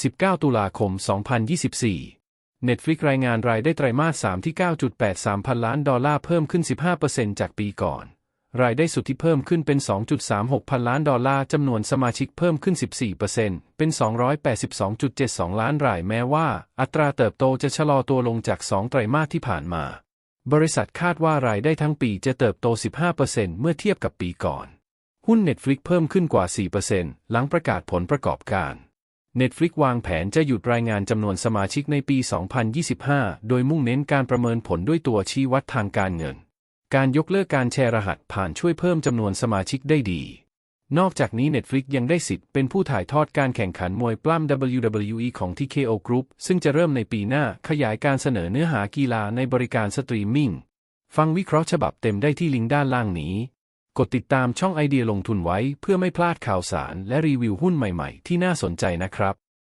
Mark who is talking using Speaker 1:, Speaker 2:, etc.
Speaker 1: 19 ตุลาคม 2024 Netflix รายงานรายได้ไตรมาส 3 ที่ 9.83 พันล้านดอลลาร์เพิ่มขึ้น 15%จากปีก่อน รายได้สุทธิเพิ่มขึ้นเป็น 2.36 พันล้านดอลลาร์จำนวนสมาชิกเพิ่มขึ้น 14%เป็น 282.72 ล้านรายแม้ว่า อัตราเติบโตจะชะลอตัวลงจาก 2 ไตรมาสที่ผ่านมา บริษัทคาดว่ารายได้ทั้งปีจะเติบโต 15%เมื่อเทียบกับปีก่อน หุ้น Netflix เพิ่มขึ้นกว่า 4%หลังประกาศผลประกอบการ Netflix วางแผนจะหยุดรายงานจำนวนสมาชิกในปี 2025 โดยมุ่งเน้นการประเมินผลด้วยตัวชี้วัดทางการเงิน การยกเลิกการแชร์รหัสผ่านช่วยเพิ่มจำนวนสมาชิกได้ดี นอกจากนี้ Netflix ยังได้สิทธิ์เป็นผู้ถ่ายทอดการแข่งขันมวยปล้ำ WWE ของ TKO Group ซึ่งจะเริ่มในปีหน้าขยายการเสนอเนื้อหากีฬาในบริการสตรีมมิ่ง ฟังวิเคราะห์ฉบับเต็มได้ที่ลิงก์ด้านล่างนี้ กดติดตามช่องไอเดียลงทุนไว้เพื่อไม่พลาดข่าวสารและรีวิวหุ้นใหม่ๆ ที่น่าสนใจนะครับ